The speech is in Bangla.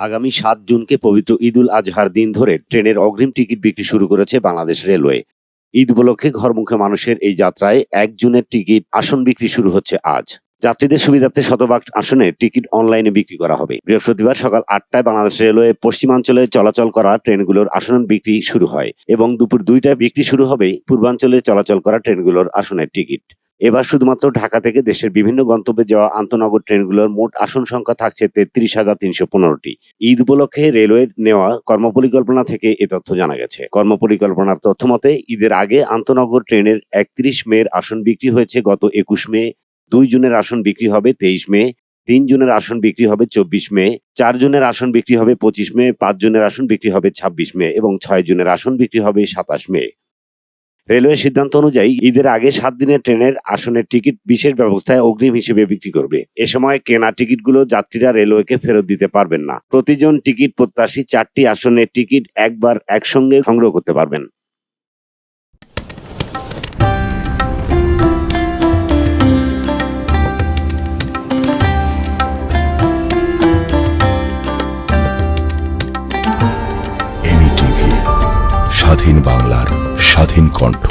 আগামী সাত জুনকে পবিত্র ঈদুল আজহার দিন ধরে ট্রেনের অগ্রিম টিকিট বিক্রি শুরু করেছে বাংলাদেশ রেলওয়ে। ঈদ উপলক্ষে ঘরমুখে মানুষের এই যাত্রায় এক জুনের টিকিট আসন বিক্রি শুরু হচ্ছে আজ। যাত্রীদের সুবিধার্থে শতভাগ আসনে টিকিট অনলাইনে বিক্রি করা হবে। বৃহস্পতিবার সকাল আটটায় বাংলাদেশ রেলওয়ে পশ্চিমাঞ্চলে চলাচল করা ট্রেনগুলোর আসন বিক্রি শুরু হয় এবং দুপুর দুইটায় বিক্রি শুরু হবে পূর্বাঞ্চলে চলাচল করা ট্রেনগুলোর আসনের টিকিট। এবার শুধুমাত্র ঢাকা থেকে দেশের বিভিন্ন গন্তব্যে যাওয়া আন্তনগর ট্রেনগুলোর মোট আসন সংখ্যা থাকছে তেত্রিশ হাজার তিনশো পনেরোটি। ঈদ উপলক্ষে রেলওয়ে নেওয়া কর্মপরিকল্পনা থেকে এ তথ্য জানা গেছে। কর্মপরিকল্পনার তথ্য মতে, ঈদের আগে আন্তনগর ট্রেনের একত্রিশ মের আসন বিক্রি হয়েছে গত একুশ মে। দুই জুনের আসন বিক্রি হবে তেইশ মে। তিন জনের আসন বিক্রি হবে চব্বিশ মে। চার জনের আসন বিক্রি হবে পঁচিশ মে। পাঁচ জনের আসন বিক্রি হবে ছাব্বিশ মে এবং ছয় জনের আসন বিক্রি হবে সাতাশ মে। রেলওয়ের সিদ্ধান্ত অনুযায়ী ঈদের আগে সাত দিনের ট্রেনের আসনের টিকিট বিশেষ ব্যবস্থায় অগ্রিম হিসেবে বিক্রি করবে। এ সময় কেনা টিকিটগুলো যাত্রীরা রেলওয়েকে ফেরত দিতে পারবেন না। প্রতিজন টিকিট প্রত্যাশী চারটি আসনের টিকিট একবার একসঙ্গে সংগ্রহ করতে পারবেন। স্বাধীন বাংলার স্বাধীন কণ্ঠ।